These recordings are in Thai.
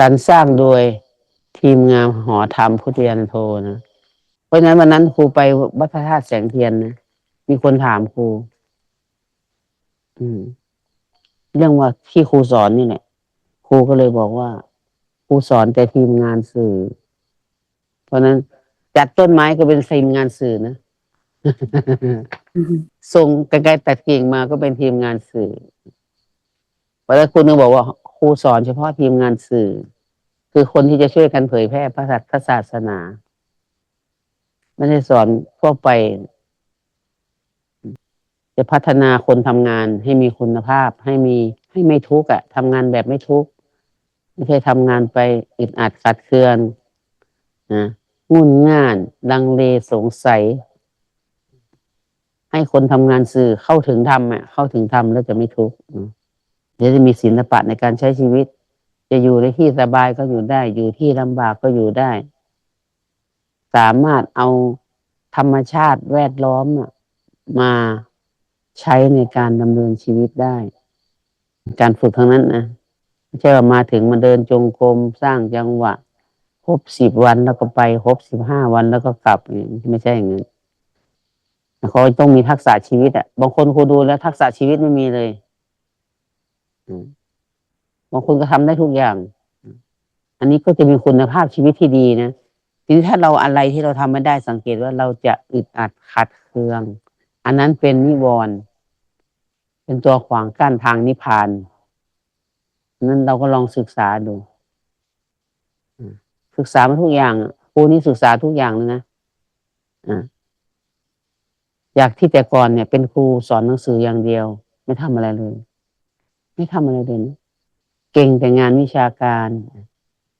สรรสร้างโดยทีมงานหอธรรมพุทธยันโทนะ เพราะฉะนั้นวันนั้นครูไปวัดพระธาตุแสงเทียนนะมีคนถามครูอืม เรื่องว่าที่ครูสอนนี่แหละครูก็เลยบอกว่าครูสอนแต่ทีมงานสื่อ เพราะฉะนั้นจัดต้นไม้ก็เป็นทีมงานสื่อนะส่งไกลๆตัดกิ่งมาก็เป็นทีมงานสื่อเพราะฉะนั้นคุณนึงบอกว่าครูสอนเฉพาะทีมงานสื่อ คือคนที่จะช่วยกันเผยแพร่พระศาสพระศาสนา ไม่ได้สอนทั่วไป จะพัฒนาคนทำงานให้มีคุณภาพ ให้มีให้ไม่ทุกข์อะทำงานแบบไม่ทุกข์ไม่ใช่ทำงานไปอึดอัดขัดเคืองนะงุ่นง่านลังเลสงสัย ให้คนทำงานสื่อเข้าถึงธรรมอะเข้าถึงธรรมแล้วจะไม่ทุกข์นะเดี๋ยวจะมีศิลปะในการใช้ชีวิต จะอยู่ในที่สบายก็อยู่ได้ อยู่ที่ลำบากก็อยู่ได้ สามารถเอาธรรมชาติแวดล้อมมาใช้ในการดำเนินชีวิตได้ การฝึกทั้งนั้นนะไม่ใช่ว่ามาถึงมาเดินจงกรมสร้างจังหวะครบสิบวันแล้วก็ไปครบสิบห้าวันแล้วก็กลับไม่ใช่อย่างนั้นเขาต้องมีทักษะชีวิตอะ บางคนครูดูแล้วทักษะชีวิตไม่มีเลย อืม บางคนก็ทำได้ทุกอย่าง อันนี้ก็จะมีคุณภาพชีวิตที่ดีนะทีนี้ถ้าเราอะไรที่เราทำไม่ได้สังเกตว่าเราจะอึดอัดขัดเคือง อันนั้นเป็นนิวรณ์เป็นตัวขวางกั้นทางนิพพานนั้นเราก็ลองศึกษาดูศึกษามาทุกอย่างครูนี่ศึกษาทุกอย่างเลยนะอยากที่แต่ก่อนเนี่ย เป็นครูสอนหนังสืออย่างเดียว ไม่ทำอะไรเลย ไม่ทำอะไรเลยนะ เก่งแต่งานวิชาการ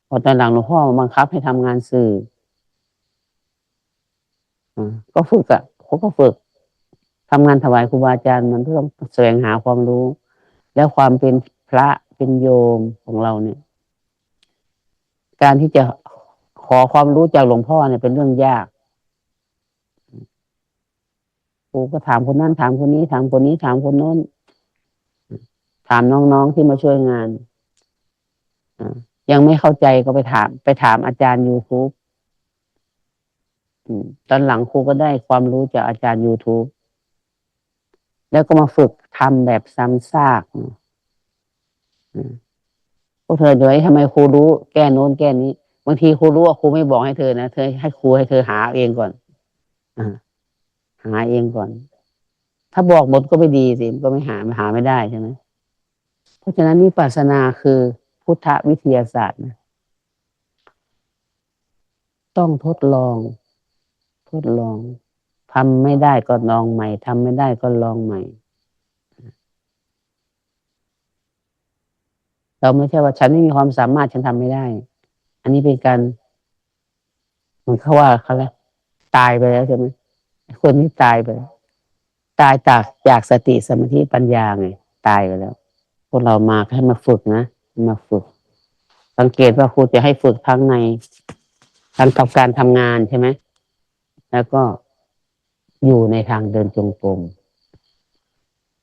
พอตอนหลังหลวงพ่อบังคับให้ทำงานสื่ออก็ฝึกอะ่ะเขาก็ฝึกทำงานถวายครูบาอาจารย์มันต้องแสวงหาความรู้ แล้วความเป็นพระเป็นโยมของเราเนี่ย การที่จะขอความรู้จากหลวงพ่อเนี่ยเป็นเรื่องยากครูก็ถามคนนั้นถามคนนี้ ถามคนนี้ถามคนโน้น ถามน้องๆที่มาช่วยงาน ยังไม่เข้าใจก็ไปถาม ไปถามอาจารย์ YouTube ตอนหลังครูก็ได้ความรู้จากอาจารย์ YouTube แล้วก็มาฝึกทำแบบซ้ำซากอืมอืมพวกเธอเดี๋ยวทำไมครูรู้แก้โน้นแก้นี้ บางทีครูรู้ว่าครูไม่บอกให้เธอนะเธอให้ครูให้เธอหาเองก่อนอ่าหาเองก่อน ถ้าบอกหมดก็ไม่ดีสิมันก็ไม่หาหาไม่ได้ใช่ไหมเพราะฉะนั้นวิปัสนาคือ พุทธวิทยาศาสตร์นะต้องทดลอง ทดลองทำไม่ได้ก็ลองใหม่ทำไม่ได้ก็ลองใหม่ เราไม่ใช่ว่าฉันไม่มีความสามารถฉันทำไม่ได้ อันนี้เป็นการเหมือนเขาว่าเขาแล้วตายไปแล้วใช่ไหมคนที่ตายไปแล้วตายจากจากสติสมาธิปัญญาไงตายไปแล้ว พวกเรามาให้มาฝึกนะ มาฝึก สังเกตว่าครูจะให้ฝึกทั้งในทั้งกับการทำงานใช่ไหม แล้วก็อยู่ในทางเดินจงกรม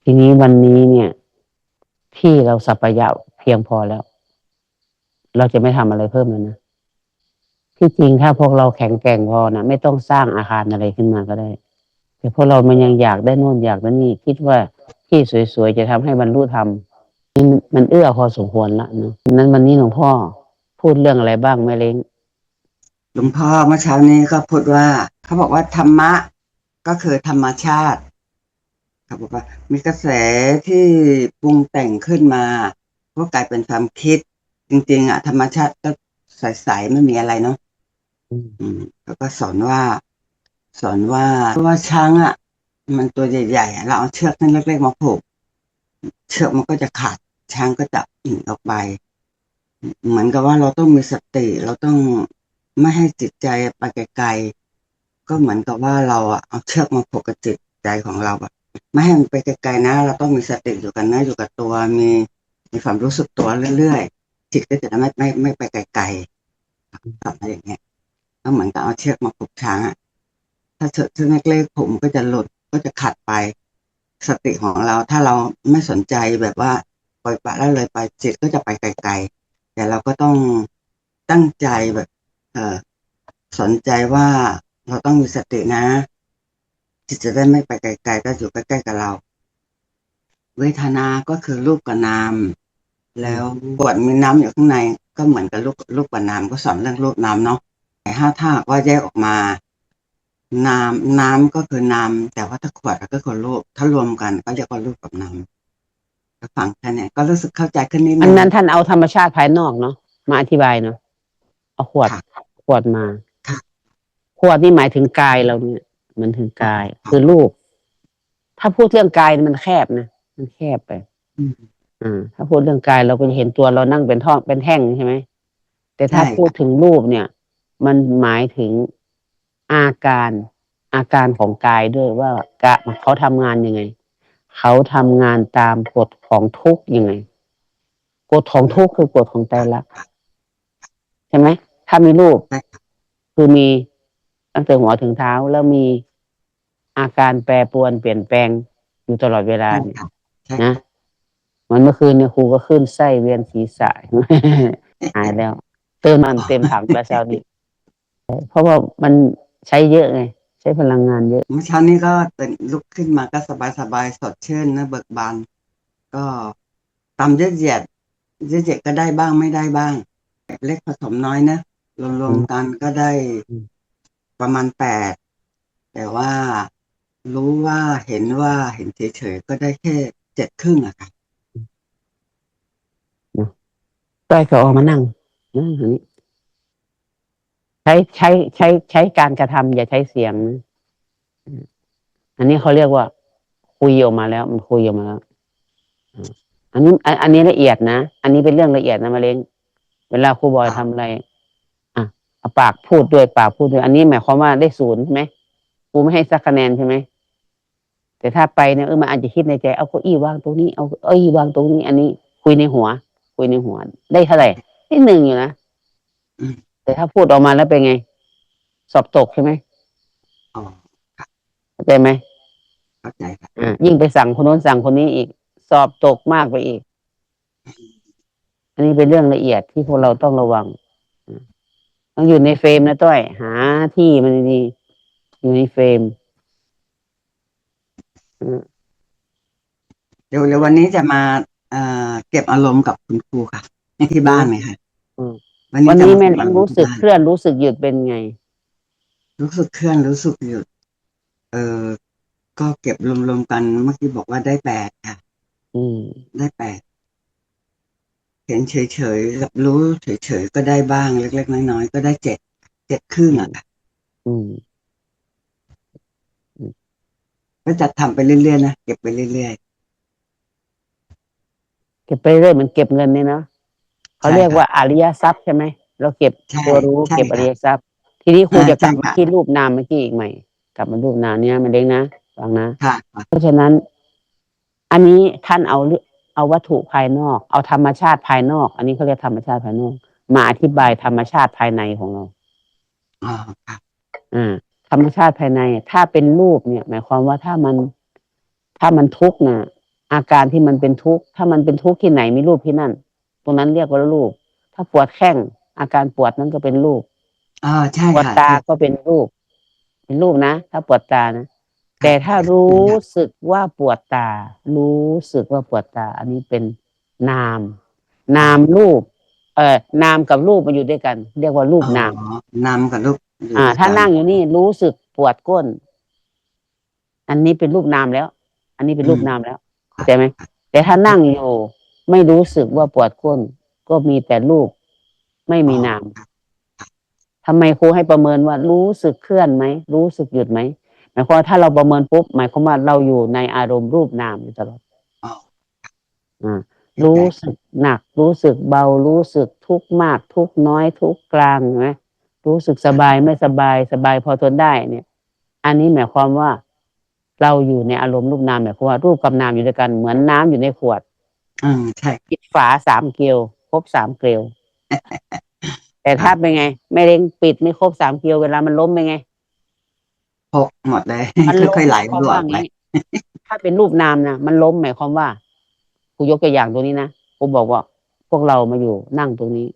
ทีนี้วันนี้เนี่ย ที่เราสัพยะเพียงพอแล้ว เราจะไม่ทำอะไรเพิ่มแล้วนะที่จริงถ้าพวกเราแข็งแกร่งพอนะไม่ต้องสร้างอาคารอะไรขึ้นมาก็ได้ แต่พวกเรามันยังอยากได้โน่นอยากได้นี่ คิดว่าที่สวยๆจะทำให้บรรลุธรรม มันมันเอื้อพอสมควรละเนาะนั้นวันนี้หลวงพ่อพูดเรื่องอะไรบ้างแม่เล้งหลวงพ่อเมื่อเช้านี้ก็พูดว่า เขาบอกว่าธรรมะก็คือธรรมชาติเขาบอกว่า มีกระแสที่ปรุงแต่งขึ้นมาก็กลายเป็นความคิด จริง ๆอะธรรมชาติก็ใสๆไม่มีอะไรเนาะอืมอืมแล้วก็สอนว่า สอนว่าเพราะว่าช้างอะมันตัวใหญ่ๆอะเราเอาเชือกนั่นเล็กๆมาผูกเชือกมันก็จะขาด ช้างก็จะอิ่งออกไป เหมือนกับว่าเราต้องมีสติ เราต้องไม่ให้จิตใจไปไกลๆก็เหมือนกับว่าเราอะเอาเชือกมาผูกกับจิตใจของเราอะไม่ให้มันไปไกลๆนะ เราต้องมีสติอยู่กันนะอยู่กับตัวมีมีความรู้สึกตัวเรื่อยๆจิตก็จะไม่ไม่ไม่ไปไกลๆทำอะไรอย่างเงี้ยก็เหมือนกับเอาเชือกมาผูกช้างอะถ้าเชือกเชือกเล็กๆผมก็จะหลุดก็จะขาดไปสติของเราถ้าเราไม่สนใจแบบว่า ล่อยปละละเลยไปจิตก็จะไปไกลๆ แต่เราก็ต้องตั้งใจแบบเออสนใจว่าเราต้องมีสตินะ จิตจะได้ไม่ไปไกลๆก็อยู่ใกล้ๆกับเรา เวทนาก็คือรูปกับนาม แล้วปวดมีน้ำอยู่ข้างในก็เหมือนกับลูกลูกกับนามก็สอนเรื่องรูปนามเนาะแต่ถ้าถ้ากว่าแยกออกมานามน้ำก็คือนามแต่ว่าถ้าขวดก็คือรูปถ้ารวมกันก็เรียกว่ารูปกับนา มก็ฟังแค่เนี้ยก็รู้สึกเข้าใจขึ้นนิดนึง อันนั้นท่านเอาธรรมชาติภายนอกเนาะมาอธิบายเนาะเอาขวดค่ะขวดมาค่ะ ขวดนี่หมายถึงกายเราเนี่ย มันถึงกายค่ะคือรูป ถ้าพูดเรื่องกายมันแคบนะมันแคบไป อืม อ่าถ้าพูดเรื่องกายเราก็จะเห็นตัวเรานั่งเป็นท่องเป็นแท่งใช่ไหมแต่ถ้าใช่ค่ะ พูดถึงรูปเนี่ย มันหมายถึงอาการอาการของกายด้วยว่ากะเขาทำงานยังไง เขาทำงานตามกฎของทุกข์ยังไงกฎของทุกข์คือกฎของไตรลักษณ์ใช่ไหมถ้ามีรูปใช่ค่ะคือมีตั้งแต่หัวถึงเท้าแล้วมีอาการแปรปรวนเปลี่ยนแปลงอยู่ตลอดเวลาใช่เนี่ยค่ะใช่นะค่ะเหมันเมื่อคืนเนี่ยครูก็ขึ้นไส้เวียนศีรษะหายแล้วเติมมันเต็มถังแล้วเช้านี้เพราะว่ามันใช้เยอะไงใช้พลังงานเยอะ เมื่อเช้านี้ก็ตื่นลุกขึ้นมาก็สบายสบายๆสดชื่นนะเบิกบาน ก็ตามเย็ดเย็ดเย็ดเย็ดก็ได้บ้างไม่ได้บ้าง เล็กผสมน้อยนะรวมๆกันก็ได้อืมประมาณแปดแต่ว่ารู้ว่าเห็นว่าเห็นเฉยๆก็ได้แค่เจ็ดครึ่งอะค่ะต้อยก็ออกมานั่งนั่งอย่างนี้ใช้ใช้ใช้ใช้การกระทำอย่าใช้เสียง อันนี้เขาเรียกว่า คุยออกมาแล้ว มันคุยออกมาแล้วอันนี้อันอันนี้ละเอียดนะอันนี้เป็นเรื่องละเอียดนะมาเล้งเวลาครูบอยทำอะไร อะเอาปากพูดด้วยปากพูดด้วย อันนี้หมายความว่าได้ศูนย์ใช่ไหมครูไม่ให้สักคะแนนใช่ไหมแต่ถ้าไปเนี่ยเออมันอาจจะคิดในใจเอาเก้าอี้วางตรงนี้เอาเก้าอี้วางตรงนี้ อันนี้ คุยในหัว คุยในหัว ได้เท่าไหร่ได้หนึ่งอยู่นะ แต่ถ้าพูดออกมาแล้วเป็นไง สอบตกใช่ไหมอ๋อเข้าใจไหมเข้าใจค่ะอ่ายิ่งไปสั่งคนโน้นสั่งคนนี้อีก สอบตกมากไปอีก อันนี้เป็นเรื่องละเอียดที่พวกเราต้องระวังอ่าต้องอยู่ในเฟรมนะต้อย หาที่มันดีๆอยู่ในเฟรมอืมเดี๋ยวเดี๋ยววันนี้จะมาเอ่อเก็บอารมณ์กับคุณครูค่ะที่บ้านเลยค่ะอืม วันวันจะนี้มาแม่เก็บอารมณ์รู้สึกที่เคบ้านลื่อนรู้สึกหยุดเป็นไง รู้สึกเคลื่อนรู้สึกหยุด เออก็เก็บรวมๆกันเมื่อกี้บอกว่าได้แปดค่ะ อืม ได้แปดเห็นเฉยๆรับรู้เฉยๆก็ได้บ้างเล็ก ๆ น้อยๆก็ได้เจ็ดเจ็ดครึ่งอะค่ะอืมก็จะทำไปเรื่อยๆนะเก็บไปเรื่อยเก็บไปเรื่อยเหมันเก็บเงินเนี่ยเนาะ เขาใช่เรียกครับว่าอริยทรัพย์ใช่ไหมเราเก็บใช่ตัวรู้ใช่เก็บครัอบริยทรัพย์ ทีนี้ครูอ่าจะกลับใช่มาค่ะที่รูปนามเมื่อกี้อีกใหม่ กลับมารูปนามเนี่ยมันเด้งนะฟังนะๆค่ะเพราะฉะนั้น อันนี้ท่านเอาเรื่องเอาวัตถุภายนอก เอาธรรมชาติภายนอก อันนี้เขาเรียกธรรมชาติภายนอก มาอธิบายธรรมชาติภายในของเราอ๋อค่ะอ่าธรรมชาติภายใน ถ้าเป็นรูปเนี่ย หมายความว่าถ้ามัน ถ้ามันทุกข์นะอาการที่มันเป็นทุกข์ถ้ามันเป็นทุกข์ที่ไหนมีรูปที่นั่นต รงนั้นเรียกว่ารูป ถ้าปวดแข้งอาการปวดนั้นก็เป็นรูปอ๋อใช่ปวดค่ะตาก็เป็นรูป เป็นรูปนะ ถ้าปวดตานะแต่ถ้ารู้สึกว่าปวดตา รู้สึกว่าปวดตา อันนี้เป็นนาม นามรูป เออนามกับรูปมาอยู่ด้วยกัน เรียกว่ารูปนามอ๋อนามกับรูปยู่อ่าด้วยถ้ากันั่งอยู่นี่รู้สึกปวดก้น อันนี้เป็นรูปนามแล้ว อันนี้เป็นรูปนามแล้วเข้าใจไหมแต่ถ้านั่งอยู่ ไม่รู้สึกว่าปวดก้น ก็มีแต่รูป ไม่มีนามอ๋อทำไมครูให้ประเมินว่ารู้สึกเคลื่อนไหม รู้สึกหยุดไหมหมายความว่าถ้าเราประเมินปุ๊บหมายความว่าเราอยู่ในอารมณ์รูปนามอยู่ตลอดอ๋ออ่ารู้สึกหนัก รู้สึกเบา รู้สึกทุกข์มาก ทุกข์น้อย ทุกข์กลางเห็นไหมรู้สึกสบายไม่สบายสบายพอทนได้เนี่ย อันนี้หมายความว่า เราอยู่ในอารมณ์รูปนามหมายความว่ารูปกับนามอยู่ด้วยกันเหมือนน้ำอยู่ในขวด อืมใช่ปิดฝาสามเกลียวครบสามเกลียว แต่ถ้าเป็นไง ไม่เร่งปิดไม่ครบสามเกลียวเวลามันล้มเป็นไงหกหมดเลยมันล้มค่อยๆไหลหมายความบวว่ากไปงี้ถ้าเป็นรูปนามนะมันล้มหมายความว่ากูยกตัวอย่างตัวนี้นะกูบอกว่า พวกเรามาอยู่นั่งตรงนี้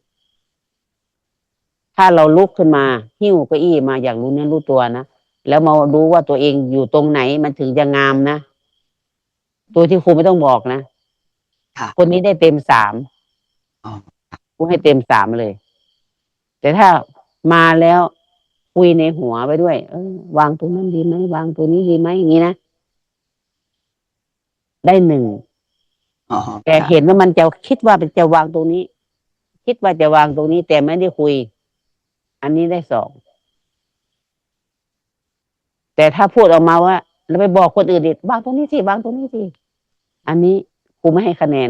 ถ้าเราลุกขึ้นมาหิ้วเก้าอี้มาอย่างรู้เนื้อรู้ตัวนะแล้วมารู้ว่าตัวเองอยู่ตรงไหนมันถึงจะงามนะ ตัวที่ครูไม่ต้องบอกนะ ค่ะ คนนี้ได้เต็มสามอ๋อครูให้เต็มสามเลย แต่ถ้ามาแล้วคุยในหัวไปด้วย เออ วางตรงนั้นดีไหมวางตัวนี้ดีไหมอย่างนี้นะได้หนึ่งอ๋อแต่ค่ะเห็นว่ามันจะคิดว่าเป็นจะวางตรงนี้ คิดว่าจะวางตรงนี้ แต่ไม่ได้คุย อันนี้ได้สองแต่ถ้าพูดออกมาว่า แล้วไปบอกคนอื่นดิวางตรงนี้สิวางตรงนี้สิอันนี้ ครูไม่ให้คะแนน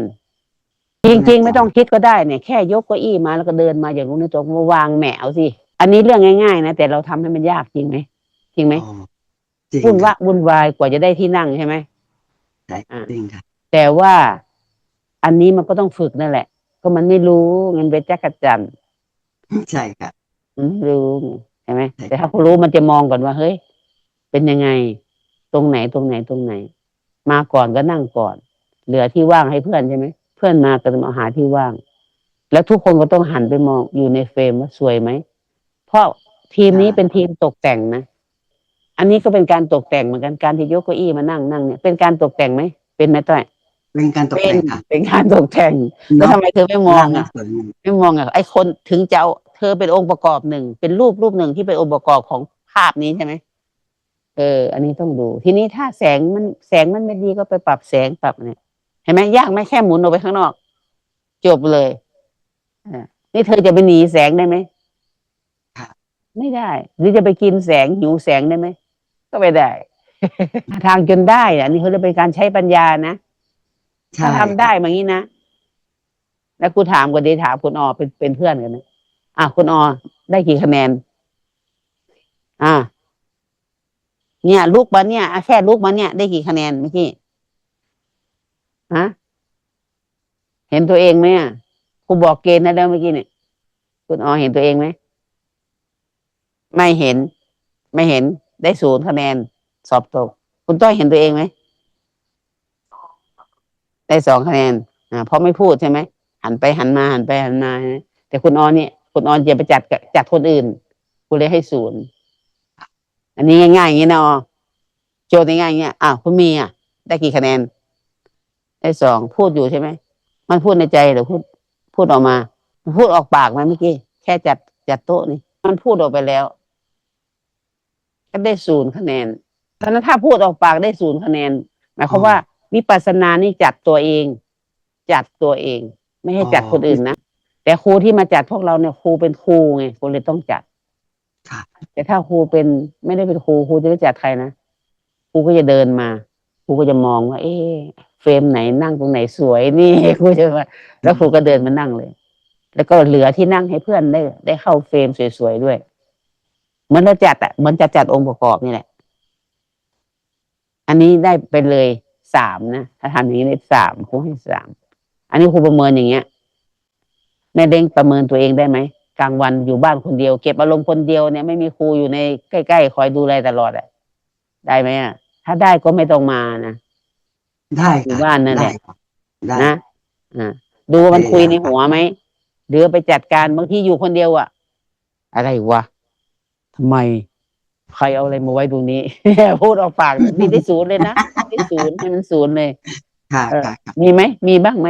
จริง ๆ ไม่ต้องคิดก็ได้เนี่ยแค่ยกเก้าอี้มาแล้วก็เดินมาอย่างรู้ในตัวมาวางแหมเอาสิอันนี้เรื่องง่าย ๆ นะแต่เราทำให้มันยากจริงไหมจริงไหมอ๋อจริงวุ่นวะค่ะวุ่นวายกว่าจะได้ที่นั่งใช่ไหมใช่อ่าจริงค่ะแต่ว่าอันนี้มันก็ต้องฝึกนั่นแหละ ก็มันไม่รู้มันเป็นจักรจันทร์ใช่ค่ะมันไม่รู้ใช่ไหมใช่แต่ถ้าเขารู้มันจะมองก่อนว่า เฮ้ย เป็นยังไง ตรงไหนตรงไหนตรงไหน มาก่อนก็นั่งก่อน เหลือที่ว่างให้เพื่อนใช่ไหมเพื่อนมาก็ต้องหาที่ว่าง แล้วทุกคนก็ต้องหันไปมองอยู่ในเฟรมว่าสวยไหมเพราะทีมนี้เป็นทีมตกแต่งนะอันนี้ก็เป็นการตกแต่งเหมือนกันการที่ยกเก้าอี้มานั่งนั่งเนี่ยเป็นการตกแต่งไหมเป็นไหมต้อยเป็นการตกเป็แต่นงค่ะเป็นการตกแต่งแล้วทำไมเธอไม่มองหน้าอะสวยงามไม่มองอะไอ้คนถึงจะเอาเธอเป็นองค์ประกอบหนึ่งเป็นรูปรูปหนึ่งที่เป็นองค์ประกอบของภาพนี้ใช่ไหมเออ อันนี้ต้องดู ทีนี้ถ้าแสงมันแสงมันไม่ดีก็ไปปรับแสงปรับเนี่ย เห็นไหมยากไหมแค่หมุนออกไปข้างนอก จบเลยอ่านี่เธอจะไปหนีแสงได้ไหมค่ะไม่ได้ หรือจะไปกินแสงหิวแสงได้ไหมก็ไม่ได้หาทางจนได้อะนี่เขาเรียกเป็นการใช้ปัญญานะใช่ถ้าทำได้มางี้นะแล้วกูถามกันดีถามคุณออเป็นเป็นเพื่อนกันนะอะคุณออได้กี่คะแนน อ่า เนี่ย ลูกมาเนี่ยอะแค่ลูกมาเนี่ย ได้กี่คะแนนเมื่อกี้ ฮะเห็นตัวเองไหมอะครูบอกเกณฑ์นะแล้วเมื่อกี้เนี่ยคุณออเห็นตัวเองไหมไม่เห็น ไม่เห็นได้ศูนย์คะแนน สอบตก คุณต้อยเห็นตัวเองไหมได้สองคะแนนอ่าเพราะไม่พูดใช่ไหมหันไปหันมาหันไปหันมาแต่คุณออนเนี่ยคุณออนจะไปจัดกับจัดคนอื่นคุณเลยให้ศูนย์อันนี้ง่ายๆอย่างนี้นะออโจทย์ง่ายๆอย่างเงี้ยอ้าวคุณมีอะได้กี่คะแนน ได้สองพูดอยู่ใช่ไหม มันพูดในใจหรือพูดพูดออกมา มันพูดออกปากไหมเมื่อกี้ แค่จัดจัดโต๊ะนี่ มันพูดออกไปแล้วก็ได้ศูนย์คะแนนตอนนั้นถ้าพูดออกปากได้ศูนย์คะแนน หมายความว่า วิปัสสนานี่จัดตัวเอง จัดตัวเอง ไม่ให้จัดคนอื่นนะ แต่ครูที่มาจัดพวกเราเนี่ยครูเป็นครูไงครูเลยต้องจัดค่ะแต่ถ้าครูเป็นไม่ได้เป็นครูครูจะไม่จัดใครนะครูก็จะเดินมาครูก็จะมองว่า เอ๊ะ เฟรมไหนนั่งตรงไหนสวยนี่ครูจะมาแล้วครูก็เดินมานั่งเลย แล้วก็เหลือที่นั่งให้เพื่อนได้ ได้เข้าเฟรมสวยๆด้วยเหมือนเราจัดอะเหมือนจะจัดองค์ประกอบนี่แหละ อันนี้ได้ไปเลยสามนะถ้าทำอย่างนี้ได้สามครูให้สามอันนี้ครูประเมินอย่างเงี้ยแม่เด้งประเมินตัวเองได้ไหมกลางวันอยู่บ้านคนเดียว เก็บอารมณ์คนเดียวเนี่ยไม่มีครูอยู่ในใกล้ๆคอยดูแลตลอดอะได้ไหมอะถ้าได้ก็ไม่ต้องมานะ ได้อยู่ค่ะบ้านนั่นแหละได้ค่ะได้ นะอ่าดูว่ามันพยายามคุยในหัวไหมหรือไปจัดการบางทีอยู่คนเดียวอะอะไรวะทำไม ใครเอาอะไรมาไว้ตรงนี้ พูดออกปากนี่ได้ศูนย์เลยนะได้ศูนย์ให้มันศูนย์เลย ค่ะเออ ค่ะค่ะมีไหมมีบ้างไหม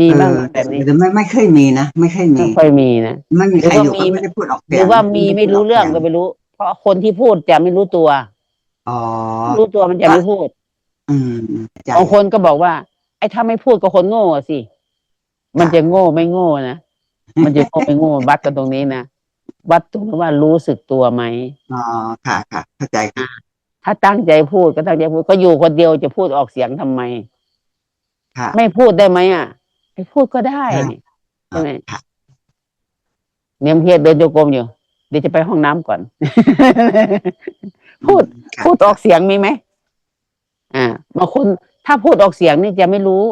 มีบ้างไหมเออแบบนี้แต่ไม่ไม่เคยมีนะไม่เคยมีไม่ค่อยมีนะ ไม่มีใครอยู่หรือว่ามี ก็ไม่ได้พูดออกหเสียงรือว่ามีไม่รู้เรื่องด้ก็พูดไม่รู้ เพราะคนที่พูดจะไม่รู้ตัว อ๋อ รู้ตัวมันจะไม่พูด อืมใจบางคนก็บอกว่า ไอ้ถ้าไม่พูดก็คนโง่อะสิ มันจะโง่ไม่โง่นะมันจะโง่ไม่โง่วัดกันตรงนี้นะวัดตรงที่ว่ารู้สึกตัวไหมอ๋อค่ะค่ะเข้าใจค่ะถ้าตั้งใจพูดก็ตั้งใจพูดก็อยู่คนเดียวจะพูดออกเสียงทำไม ค่ะไม่พูดได้ไหมอะไม่พูดก็ได้ค่ะนี่ใช่ไหมค่ะเนี่ยเพียรเดินโยกรมอยู่ เดี๋ยวจะไปห้องน้ำก่อน พูด ค่ะ พูดออกเสียงมีไหม อ่าบางคนถ้าพูดออกเสียงนี่จะไม่รู้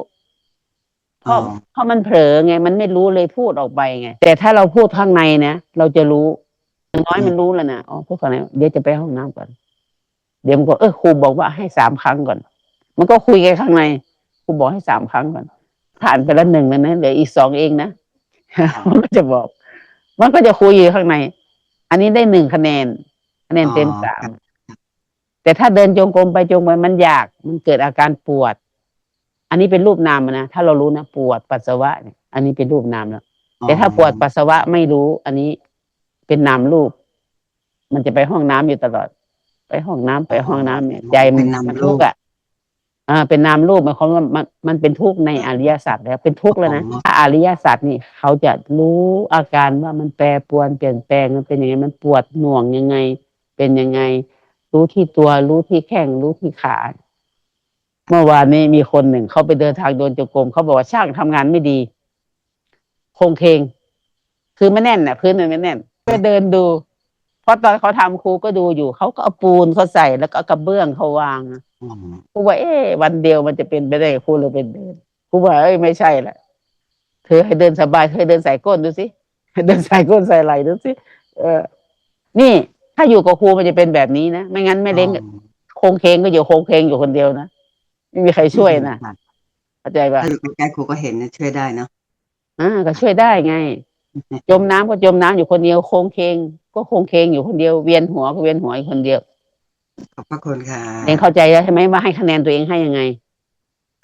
เพราะอ๋อเพราะมันเผลอไง มันไม่รู้เลยพูดออกไปไง แต่ถ้าเราพูดข้างในนะเราจะรู้อย่างน้อยมันรู้แล้วนะอ๋อพูดข้างในเดี๋ยวจะไปห้องน้ำก่อน เดี๋ยวมันก็เออครูบอกว่าให้สามครั้งก่อน มันก็คุยกันข้างในครูบอกให้สามครั้งก่อน ผ่านไปแล้วหนึ่งแล้วนะเหลืออีกสองเองนะมันก็จะบอก มันก็จะคุยอยู่ข้างใน อันนี้ได้หนึ่งคะแนน คะแนนเต็มอ๋อสาม แต่ถ้าเดินจงกรมไปจงกรมมันอยากมันเกิดอาการปวด อันนี้เป็นรูปนามนะถ้าเรารู้นะปวดปัสสาวะเนี่ยอันนี้เป็นรูปนามแล้วแต่ถ้าปวดปัสสาวะไม่รู้ อันนี้เป็นนามรูป มันจะไปห้องน้ำอยู่ตลอด ไปห้องน้ำไปห้องน้ำเนี่ยใจมันมันทุกข์อะอ่า เป็นนามรูปหมายความว่ามันมันเป็นทุกข์ในอริยสัจแล้ว เป็นทุกข์แล้วนะถ้าอริยสัจนี่เขาจะรู้อาการว่ามันแปรปรวนเปลี่ยนแปลงมันเป็นยังไงมันปวดหน่วงยังไง เป็นยังไง รู้ที่ตัว รู้ที่แข้งรู้ที่ขา เมื่อวานนี้มีคนหนึ่งเขาไปเดินทางโดนจงกรมเขาบอกว่าช่างทำงานไม่ดี โครงเคง คือไม่แน่นน่ะ พื้นมันไม่แน่นไปเดินดูเพราะตอนเขาทำครูก็ดูอยู่เขาก็เอาปูนเขาใส่แล้วก็เอากระเบื้องเขาวางครูว่าเอ๊วันเดียวมันจะเป็นไปได้ครูเลยเป็นเดินครูว่าเอ้ยไม่ใช่แหละเธอให้เดินสบายเธอเดินใส่ก้นดูสิเดินใส่ก้นใส่ไหล่ดูสิเออ นี่ ถ้าอยู่กับครูมันจะเป็นแบบนี้นะไม่งั้นไม่เล้งโครงเคงก็อยู่โครงเคงอยู่คนเดียวนะไม่มีใครช่วยนะค่ะเข้าใจปะถ้าอยู่ใกล้ๆครูก็เห็นนะช่วยได้เนาะอ่าก็ช่วยได้ไง จมน้ำก็จมน้ำอยู่คนเดียวโคงเคงก็โคงเคงอยู่คนเดียวเวียนหัวก็เวียนหัวอยู่คนเดียวขอบพระคุณค่ะเองเข้าใจแล้วใช่ไหมว่าให้คะแนนตัวเองให้ยังไง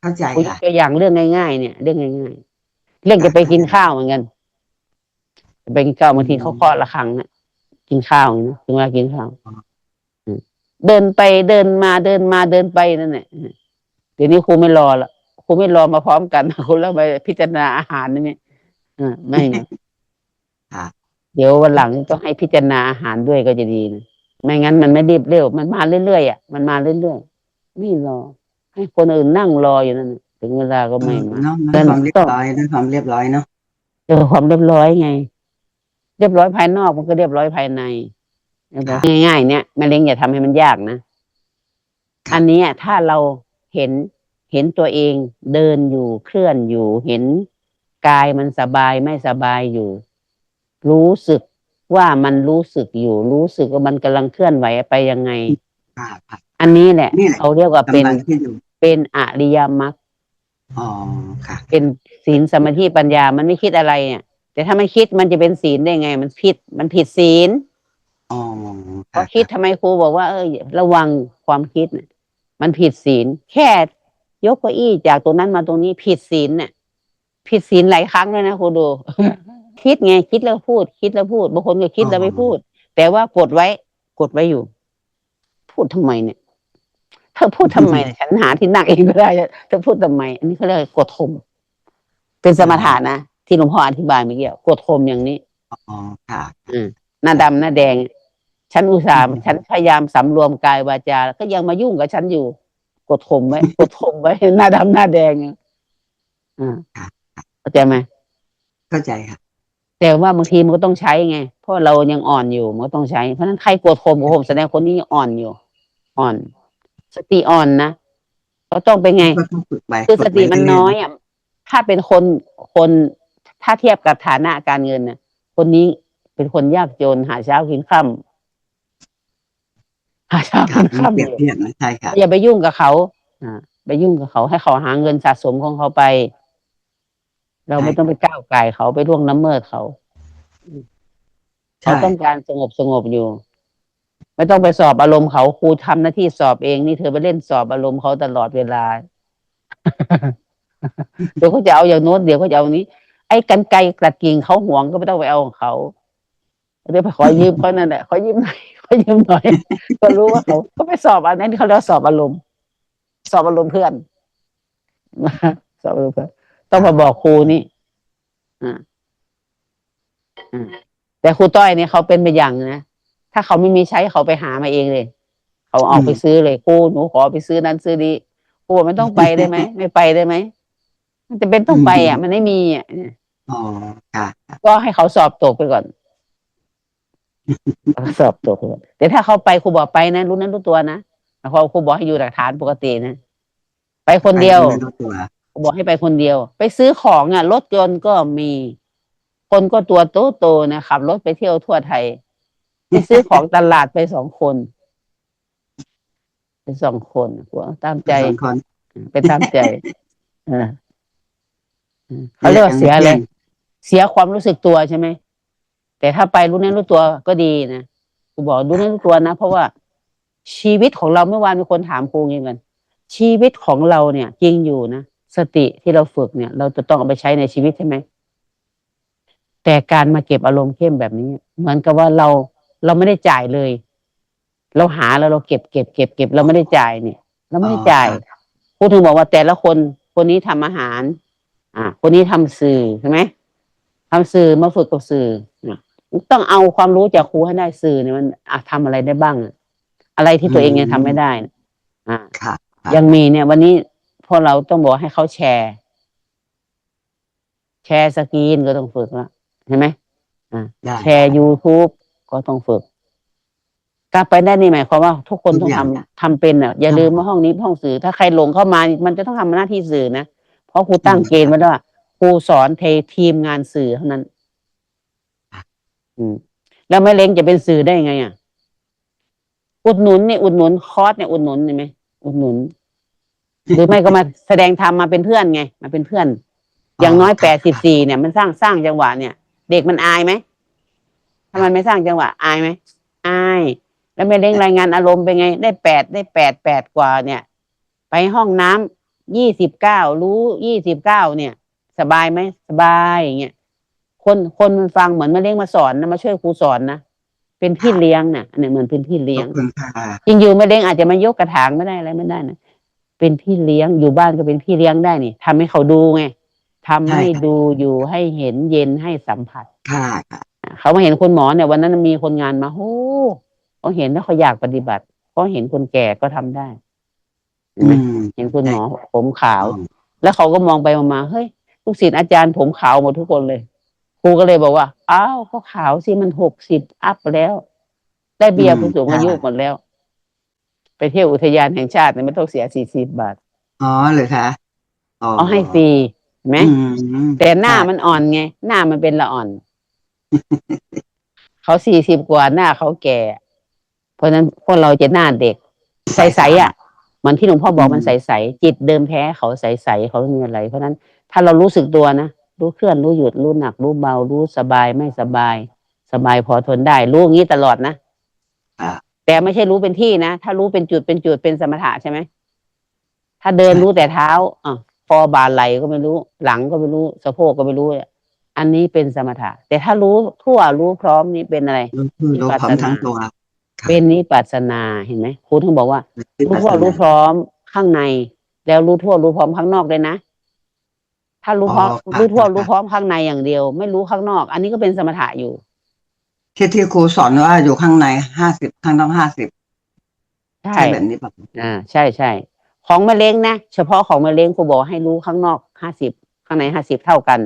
เข้าใจกูยกค่ะตัวอย่างเรื่องง่ายๆเนี่ย เรื่องง่ายๆเรื่องจะไปกินข้าวเหมือนกันจะไปกินข้าวบางทีเขาเคาะระฆังเนี่ย กินข้าวอย่างนี้นะถึงเวลากินข้าวอืมเดินไปเดินมาเดินมาเดินไปนั่นแหละเดี๋ยวนี้ครูไม่รอละครูไม่รอมาพร้อมกันครูแล้วไปพิจารณาอาหารนี่เนี่ยอ่าไม่นะค่ะเดี๋ยววันหลังต้องให้พิจารณาอาหารด้วยก็จะดีนะไม่งั้นมันไม่รีบเร็ว มันมาเรื่อยๆอะมันมาเรื่อยๆไม่รอ ให้คนอื่นนั่งรออยู่นั่นน่ะถึงเวลาก็ไม่มาเนาะเดิด้วยนความเรียบร้อยด้วยความเรียบร้อยเนาะเจอความเรียบร้อยไง เรียบร้อยภายนอกมันก็เรียบร้อยภายในง่ายๆเนี่ยแม่เล้งอย่าทำให้มันยากนะ อันเนี้ยถ้าเราเห็นเห็นตัวเองเดินอยู่เคลื่อนอยู่เห็นกายมันสบายไม่สบายอยู่ รู้สึกว่ามันรู้สึกอยู่ รู้สึกว่ามันกำลังเคลื่อนไหวไปยังไงค่ะค่ะอันนี้แหละนี่แหละเขาเรียกว่าเป็นกำลังที่อยู่เป็นอริยมรรคอ๋อค่ะ เป็นศีลสมาธิปัญญามันไม่คิดอะไรเนี่ย แต่ถ้ามันคิดมันจะเป็นศีลได้ไง มันผิดมันผิดศีลอ๋อเพราะคิดทำไมครูบอกว่าเออระวังความคิดน่ะมันผิดศีลแค่ยกเก้าอี้จากตรงนั้นมาตรงนี้ผิดศีลเนี่ยผิดศีลหลายครั้งเลยนะครูดู คิดไงคิดแล้วพูด คิดแล้วพูดบางคนก็คิดแล้วไม่พูด แต่ว่ากดไว้กดไว้อยู่ พูดทำไมเนี่ยเธอพูดทำไมเนี่ยฉันหาที่นั่งเองก็ได้เธอพูดทำไม อันนี้เขาเรียกกดทมเป็นสมถะนะ ที่หลวงพ่ออธิบายเมื่อกี้กดทมอย่างนี้อ๋อค่ะหน้าดำหน้าแดง ฉันอุตส่าห์ฉันพยายามสำรวมกายวาจา ก็ยังมายุ่งกับฉันอยู่ กดข่มไว้ กดข่มไว้ หน้าดำหน้าแดงอะอ่าเข้าใจไหมเข้าใจค่ะ แต่ว่าบางทีมันก็ต้องใช้ไง เพราะเรายังอ่อนอยู่มันก็ต้องใช้ เพราะฉะนั้นใครกดข่มกดข่มแสดงคนนี้อ่อนอยู่ อ่อน สติอ่อนนะก็ต้องเป็นไง ก็ต้องฝึกไปคือสฝึกไปติมันเรื่น้อยอะ ถ้าเป็นคนคน ถ้าเทียบกับฐานะการเงินน่ะคนนี้เป็นคนยากจนหาเช้ากินค่ำหาเช้าๆค่ะกินมันเปรียบค่ำเทียบนะใช่ค่ะอย่าไปยุ่งกับเขาอ่าไปยุ่งกับเขาให้เขาหาเงินสะสมของเขาไป เราไม่ต้องไปก้าวไก่ายเขาไปล่วงน้ำเมิดเขาใช่เขาต้องการสงบสงบอยู่ ไม่ต้องไปสอบอารมณ์เขาครูทำหน้าที่สอบเองนี่เธอไปเล่นสอบอารมณ์เขาตลอดเวลาเดี๋ยวเขาจะเอาอย่างโน้นเดี๋ยวเขาจะเอานี้ ไอ้กันไกรกระกิ่งเขาห่วงก็ไม่ต้องไปเอาของเขาเดี๋ยวไปขอยืมเขานั่นแหละขอยืมหน่อยขอยืมหน่อย ก็รู้ว่าเขาก็ไปสอบอันนั้นเขาเรียกสอบอารมณ์ สอบอารมณ์เพื่อนสอบอารมณ์เพื่อนต้องมาบอกครูนี่อ่าอ่าแต่ครูต้อยเนี่ยเขาเป็นไปอย่างนะถ้าเขาไม่มีใช้เขาไปหามาเองเลย เขาเอาไปซื้อเลยครูหนูขอไปซื้อนั้นซื้อนี้ครูบอกไม่ต้องไปได้ไหมไม่ไปได้ไหม มันจะเป็นต้องไปอะ มันไม่มีอะอ๋อค่ะ ก็ให้เขาสอบตกไปก่อนสอบตกไปก่อนแต่ถ้าเขาไปครูบอกไปนะรู้นั้นรู้ตัวนะเพราะครูบอกให้อยู่หลักฐานปกตินะไปคนเดียวไปไม่รู้ตัวครูบอกให้ไปคนเดียว ไปซื้อของอะรถยนต์ก็มี คนก็ตัวโตโตๆนะขับรถไปเที่ยวทั่วไทยไปซื้อของตลาดไปสองคนไปสองคนกลัวตามใจสองคนไปตามใจ เอออืม เขาเรียกว่าเสียอะไรเสียความรู้สึกตัวใช่ไหมแต่ถ้าไปรู้เนื้อรู้ตัวก็ดีนะครูบอกรู้เนื้อรู้ตัวนะเพราะว่าชีวิตของเราเมื่อวานมีคนถามครูอย่างนี้กัน ชีวิตของเราเนี่ยจริงอยู่นะสติที่เราฝึกเนี่ย เราจะต้องเอาไปใช้ในชีวิตใช่ไหมแต่การมาเก็บอารมณ์เข้มแบบนี้ เหมือนกับว่าเราเราไม่ได้จ่ายเลย เราหาแล้วเราเก็บเก็บเก็บเก็บเราไม่ได้จ่ายเนี่ย เราไม่ได้จ่ายครูถึงบอกว่าแต่ละคนคนนี้ทำอาหาร อ่าคนนี้ทำสื่อใช่ไหมทำสื่อมาฝึกกับสื่อเนี่ยต้องเอาความรู้จากครูให้ได้สื่อเนี่ยมันอะทำอะไรได้บ้างอะอะไรที่ตัวเองยังทำไม่ได้น่ะอ่าค่ะ ยังมีเนี่ย วันนี้พวกเราต้องบอกให้เขาแชร์ แชร์สกรีนก็ต้องฝึกแล้วเห็นไหมอ่าได้แชร์ YouTube ก็ต้องฝึกกลับไปได้นี่หมายความว่า ทุกคนทุต้อกงอย่างทำทำเป็นอะอย่าลืมว่าห้องนี้ห้องสื่อ ถ้าใครหลงเข้ามา มันจะต้องทำหน้าที่สื่อนะเพ ราะครูตั้งเกณฑ์ไว้แล้วว่าครูสอนเททีมงานสื่อเท่านั้น อืม แล้วแม่เล้งจะเป็นสื่อได้ไงอะ อุดหนุนเนี่ยอุดหนุนคอร์สเนี่ยอุดหนุนเห็นไหมอุดหนุน หรือไม่ก็มาแสดงธรรมมาเป็นเพื่อนไง มาเป็นเพื่อน อย่างน้อยแปดสิบสี่เนี่ย มันสร้างสร้างจังหวะเนี่ย เด็กมันอายไหมถ้ามันไม่สร้างจังหวะอายไหมอาย แล้วแม่เล้งรายงานอารมณ์เป็นไง ได้แปดได้แปดแปดกว่าเนี่ย ไปห้องน้ำ ยี่สิบเก้ารู้ยี่สิบเก้าเนี่ย สบายไหมสบายอย่างเงี้ยคนคนมันฟังเหมือนแม่เล้งมาสอนนะมาช่วยครูสอนนะเป็นพี่เลี้ยงน่ะอันนี้เหมือนเป็นพี่เลี้ยขงอบคุณค่ะจริงอยู่แม่เล้งอาจจะมายกกระถางไม่ได้อะไรไม่ได้นะเป็นพี่เลี้ยงอยู่บ้านก็เป็นพี่เลี้ยงได้นี่ทำให้เขาดูไงทำให้ดูอยู่ให้เห็นเย็นให้สัมผัสค่ะค่ะเขามาเห็นคุณหมอเนี่ยวันนั้นมีคนงานมาโอ้เขาเห็นแล้วเขาอยากปฏิบัติเขาเห็นคนแก่ก็ทำได้ เห็นอืไหมมเห็นคุณหมอผมขาวอืมแล้วเขาก็มองไปมองมาเฮ้ยลูกศิษย์อาจารย์ผมขาวหมดทุกคนเลยครูก็เลยบอกว่าอ้าวเขาขาวสิมันหกสิบอัพแล้ว ได้เบียร์ผู้สูงอายุหมดแล้ว ไปเที่ยวอุทยานแห่งชาติเนี่ยไม่ต้องเสียสี่สิบบาท อ๋อเลยคะอ๋อเอาให้ฟรีเห็นไหมอืมแต่หน้ามันอ่อนไง หน้ามันเป็นละอ่อน เขาสี่สิบกว่าหน้าเขาแก่ เพราะฉะนั้นพวกเราจะหน้าเด็ก ใสๆอะเห มือนที่หลวงพ่อบอกมันใสๆจิตเดิมแท้เขาใสๆเขาไม่มีอะไร เพราะฉะนั้นถ้าเรารู้สึกตัวนะรู้เคลื่อนรู้หยุดรู้หนัก รู้เบา รู้สบายไม่สบาย สบายพอทนได้ รู้อย่างนี้ตลอดนะอ่าแต่ไม่ใช่รู้เป็นที่นะถ้ารู้เป็นจุดเป็นจุดเป็นสมถะใช่ไหมถ้าเดินรู้แต่เท้าอะคอบาไหลก็ไม่รู้ หลังก็ไม่รู้ สะโพกก็ไม่รู้อันนี้เป็นสมถะ แต่ถ้ารู้ทั่วรู้พร้อมนี่เป็นอะไรรู้คือรู้พร้อมทั้งตัวครับ เป็นนิปัสสนาเห็นไหมครูถึงบอกว่ารู้ทั่ววิปัสสนารู้พร้อมข้างใน แล้วรู้ทั่วรู้พร้อมข้างนอกเลยนะถ้ารู้พร้อมอ๋อครับรู้ทั่วครับรู้พร้อมข้างในอย่างเดียว ไม่รู้ข้างนอก อันนี้ก็เป็นสมถะอยู่ ที่ที่ครูสอนว่าอยู่ข้างในห้าสิบข้างนอกห้าสิบใช่ใช่แบบนี้ป่ะอ่า ใช่ใช่ของมะเร็งนะเฉพาะของมะเร็งครูบอกให้รู้ข้างนอกห้าสิบข้างในห้าสิบเท่ากัน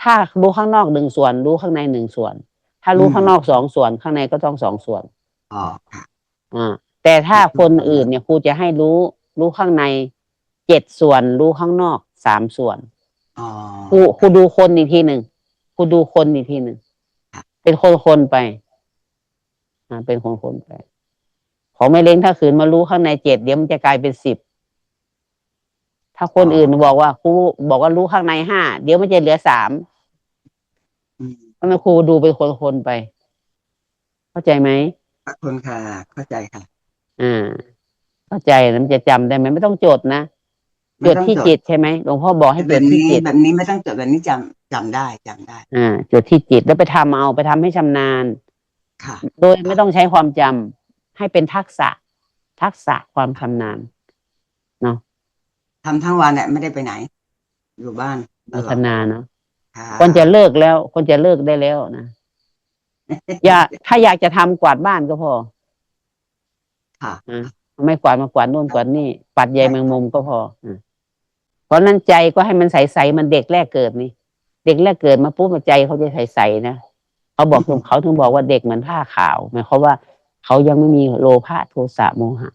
ถ้ารู้ข้างนอกหนึ่งส่วน รู้ข้างในหนึ่งส่วน ถ้ารู้ข้างนอกสองส่วนข้างในก็ต้องสองส่วนอ๋อค่ะอ่าแต่ถ้าคนอื่นเนี่ยครูจะให้รู้รู้ข้างในเจ็ดส่วน รู้ข้างนอกสามส่วนอ๋อครูครูดูคนอีกทีหนึ่งครูดูคนอีกทีหนึ่งครับเป็นคนคนๆไปอ่าเป็นคนคนๆไป ของไม่เล้งถ้าขืนมารู้ข้างในเจ็ดเดี๋ยวมันจะกลายเป็นสิบถ้าคนอื่นบอกว่าครูบอกว่ารู้ข้างในห้าเดี๋ยวมันจะเหลือสาม อืม เพราะฉะ นั้นครูดูเป็นคนคนๆไป เข้าใจไหมขอบคุณค่ะ เข้าใจค่ะ อ่า เข้าใจแล้วมันจะจำได้ไหมไม่ต้องจดนะไม่จดต้องที่จดจิตใช่ไหมหลวงพ่อบอกให้แบจดบที่นี้จิตแบบนี้ไม่ต้องจดแบบนี้จำจำได้จำได้ อ่าจดที่จิตแล้วไปทำเอาไปทำให้ชำนาญ ค่ะ โดยไม่ต้องใช้ความจำให้เป็นทักษะ ทักษะความชำนาญทำทั้งวันเนี่ยไม่ได้ไปไหน อยู่บ้านตพัลอฒดนาเนาะ ค่ะคนจะเลิกแล้ว คนจะเลิกได้แล้วนะอย่าถ้าอยากจะทำกวาดบ้านก็พอค่ะอะไม่กวาดมากวาดโน่นกวาดนี่ปัดใยแมงมุมก็พออะเพราะนั้นใจก็ให้มันใสๆมันเด็กแรกเกิดนี่ เด็กแรกเกิดมาปุ๊บใจเขาจะใสๆนะเขาบอกถึงเขาถึงบอกว่าเด็กเหมือนผ้าขาวหมายความว่าเขายังไม่มีโลภะโทสะโมหะ